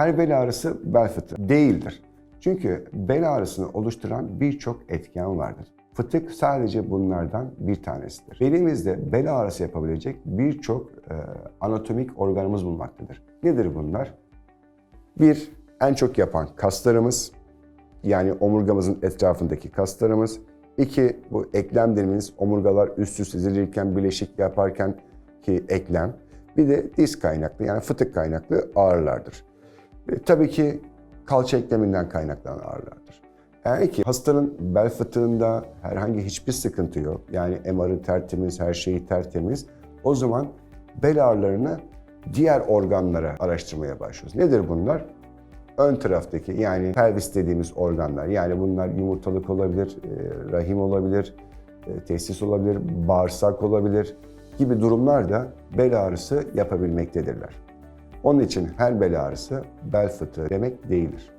Her bel ağrısı bel fıtığı değildir. Çünkü bel ağrısını oluşturan birçok etken vardır. Fıtık sadece bunlardan bir tanesidir. Belimizde bel ağrısı yapabilecek birçok e, anatomik organımız bulunmaktadır. Nedir bunlar? Bir, en çok yapan kaslarımız, yani omurgamızın etrafındaki kaslarımız. İki, bu eklem dediğimiz omurgalar üst üste dizilirken, bileşik yaparken ki eklem. Bir de diz kaynaklı yani fıtık kaynaklı ağrılardır. E, tabii ki kalça ekleminden kaynaklanan ağrılardır. Eğer ki hastanın bel fıtığında herhangi hiçbir sıkıntı yok, yani MR'ı tertemiz, her şeyi tertemiz, o zaman bel ağrılarını diğer organlara araştırmaya başlıyoruz. Nedir bunlar? ön taraftaki yani pelvis dediğimiz organlar yani bunlar yumurtalık olabilir, e, rahim olabilir, e, testis olabilir, bağırsak olabilir gibi durumlarda bel ağrısı yapabilmektedirler. Onun için her bel ağrısı bel fıtığı demek değildir.